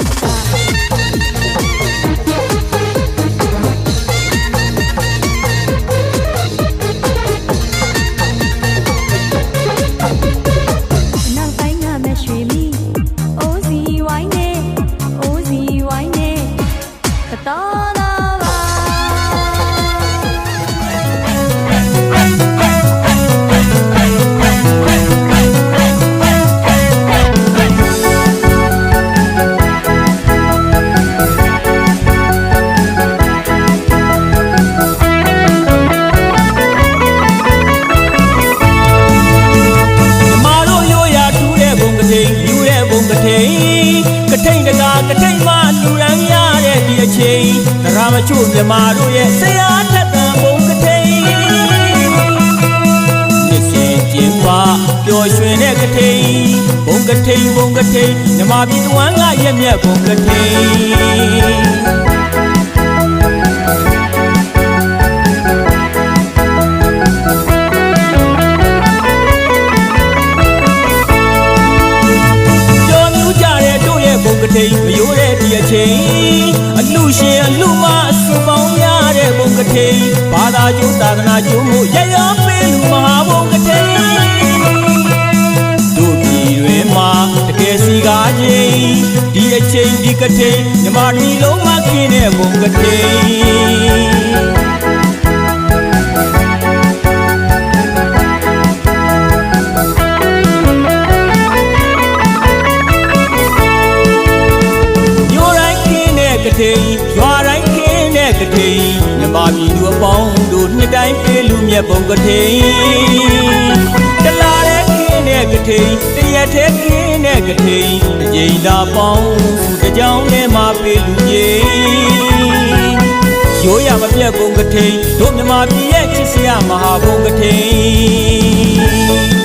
Oh, ထိန်ကထိန်တကာကထိန်မှလူရန်ရတဲ့ဒီအချိန်သရမချို့မြမာတို့ရဲ့ဆရာထက်သန်ဘုံကထိန်နှစ်စင်ကျင်းပါပျော်ရွှင်တဲ့ကထိန်ဘုံကထိန်ဘုံကထိန်မြမာပြည်တဝမ်းကရက်မြက်ဘုံကထိန် ထိန်မယိုးတဲ့ဒီအချိန်အလူရှင်အလူမအစုပေါင်းရတဲ့ဘုံကထိန်ဘာသာကျိုးသာသနာကျိုးမှုရရောပေးလူမဟာဘုံကထိန်တို့ပြည်တွင်မှာတကယ်စီကားချင်းဒီအချိန်ဒီကထိန်မြမတီလုံးမခင်းတဲ့ဘုံကထိန် င်းတဲ့ကတိန်ရွာတိုင်းခင်းတဲ့ကတိန်မြမပြည်သူအပေါင်းတို့နှစ်တိုင်းပေးလူမြတ်ဘုံကတိန်တလာတဲ့ခင်းတဲ့ကတိန်တရက်တဲ့ခင်းတဲ့ကတိန်တစ်ကြိမ်သာပေါင်းတစ်ကြောင်းနဲ့မှပေးလူကြီးရိုးရမပြတ်ဘုံကတိန်တို့မြမပြည်ရဲ့ချစ်စရာမဟာဘုံကတိ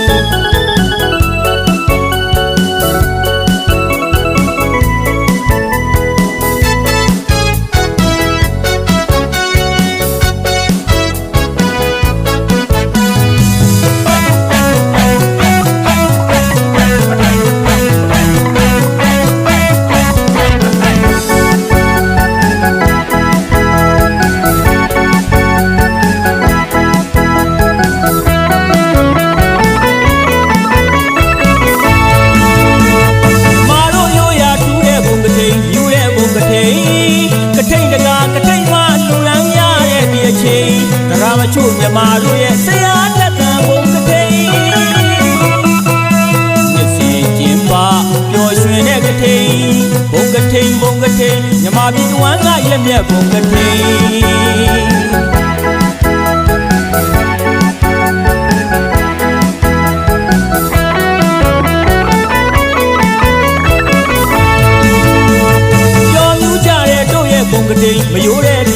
သရမချို့မြမာတို့ရဲ့ဆရာတက်တန်ဘုံကထိန်ညစီကျင်းပါပျော်ရွှင်တဲ့ကထိန်ဘုံကထိန်ဘုံကထိန်မြမာပြည်တဝမ်းကရက်မြက်ဘုံကထိန်ကြော်မြူးကြတဲ့တို့ရဲ့ဘုံကတိန်မယိုးတဲ့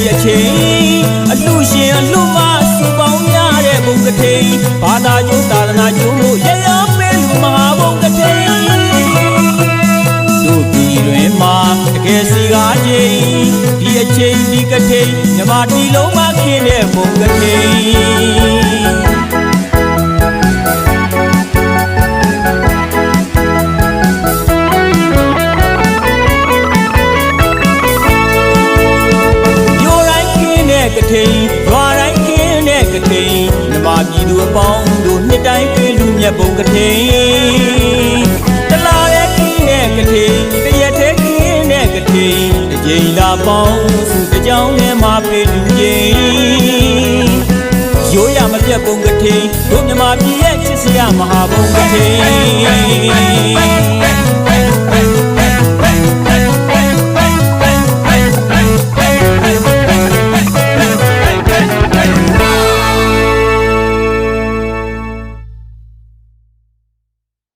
ကတိန်မြမတီလုံးမခင်းတဲ့ဘုံကတိန်မြို့တိုင်းခင်းတဲ့ကထိန်ရွာတိုင်းခင်းတဲ့ကထိန်မြမပြည်သူအပေါင်းတို့နှစ်တိုင်းပေးလူမြတ်ဘုံကထိန်တလာတဲ့ခင်းတဲ့ကထိန်တရက်တဲ့ခင်းတဲ့ကထိန်တစ်ကြိမ်လာပေါင်းစုတစ် ကြောင်းနဲ့မှပေးလူကြီးရိုးရမပြတ်ဘုံကထိန်တို့မြမပြည်ရဲ့ချစ်စရာမဟာဘုံကထိန်